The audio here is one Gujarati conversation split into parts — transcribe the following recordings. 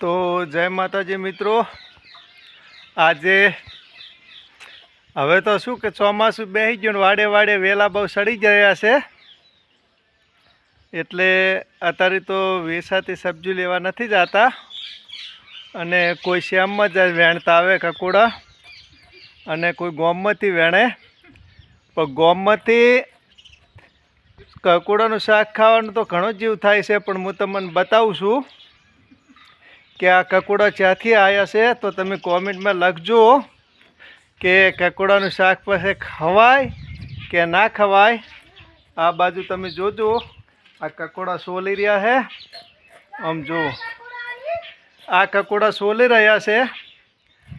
તો જય માતાજી મિત્રો. આજે હવે તો શું કે ચોમાસું બેસી ગયું વાડે વાડે વેલા બહુ સડી ગયા છે. એટલે અત્યારે તો વેસાથી સબ્જી લેવા નથી જતા. અને કોઈ શ્યામમાં જ વેણતા આવે કકોડા. અને કોઈ ગોમમાંથી વેણે. પણ ગોમમાંથી કકોડાનું શાક ખાવાનું તો ઘણો જીવ થાય છે, પણ હું તમને બતાવું છું. કે આ કકોડા ક્યાંથી આવ્યા છે, તો તમે કોમેન્ટમાં લખજો કે કકોડાનું શાક પાસે ખવાય કે ના ખવાય. આ બાજુ તમે જોજો, આ કકોડા સોલી રહ્યા છે. આમ જો, આ કકોડા સોલી રહ્યા છે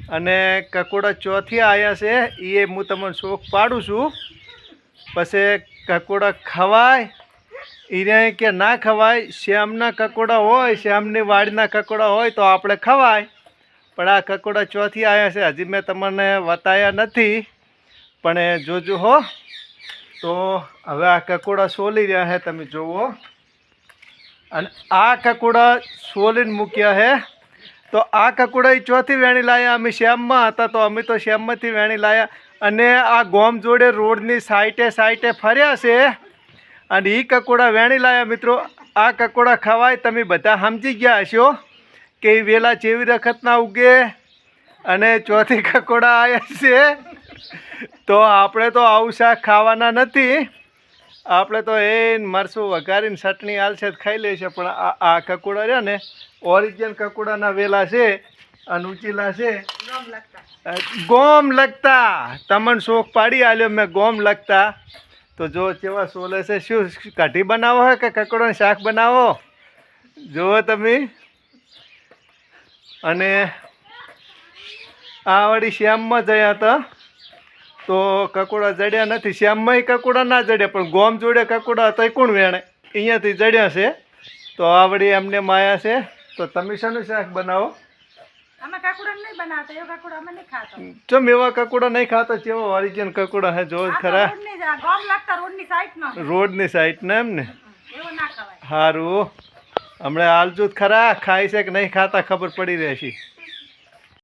અને કકોડા ચોથી આવ્યા છે એ હું તમને શોખ પાડું છું. પછી કકોડા ખવાય એને કે ના ખવાય, શ્યામના કકોડા હોય, શ્યામની વાડીના કકોડા હોય તો આપણે ખવાય. પણ આ કકોડા ચોથી આવ્યા છે. હજી મેં તમને બતાવ્યા નથી. પણ એ જોજો હો. તો હવે આ કકોડા સોલી રહ્યા છે તમે જુઓ અને આ કકોડા સોલીને મૂક્યા છે તો આ કકોડા એ ચોથી વેણી લાયા. અમે શ્યામમાં હતા તો અમે તો શ્યામમાંથી વેણી લાયા. અને આ ગોમ જોડે રોડની સાઈટે સાઈટે ફર્યા છે. અને એ કકોડા વેણી લાયા મિત્રો. આ કકોડા ખવાય તમે બધા સમજી ગયા હશો કે એ વેલા ચેવી વખતના ઉગે અને ચોથી કકોડા આવ્યા છે. તો આપણે તો આવું શાક ખાવાના નથી. આપણે તો એ મરસું વઘારીને ચટણી આલશે ખાઈ લેશે પણ આ આ કકોડા રહ્યા ને ઓરિજિનલ કકોડાના વેલા છે અને ઉચીલા છે. ગોમ લગતા. તમને શોખ પાડી આલ્યો મેં ગોમ લગતા. તો જો કેવા સોલે છે, શું કઢી બનાવો કે કકડોનું શાક બનાવો? જુઓ તમે. અને આ વળી શ્યામમાં જયા હતા. તો કકોડા જડ્યા નથી. શ્યામમાં કકોડા ના જડ્યા, પણ ગોમ જોડે કકોડા હતા કોણ વેણે? અહીંયાથી જડ્યા છે. તો આ વળી એમને માયા છે. તો તમે શાનું શાક બનાવો? અમે કાકુડા નહીં બનાવતા એવો કાકુડા અમે નહીં ખાતો. ચમ એવા કકોડા નહીં ખાતા કેવા ઓરિજિનલ કકોડા હે જો ખરા. રોડની ગામ લાગતા રોડની એમ ને? એવો ના ખવાય. સારું હમણાં હાલજો ખરા ખાઈ છે કે નહીં ખાતા ખબર પડી રહેશે.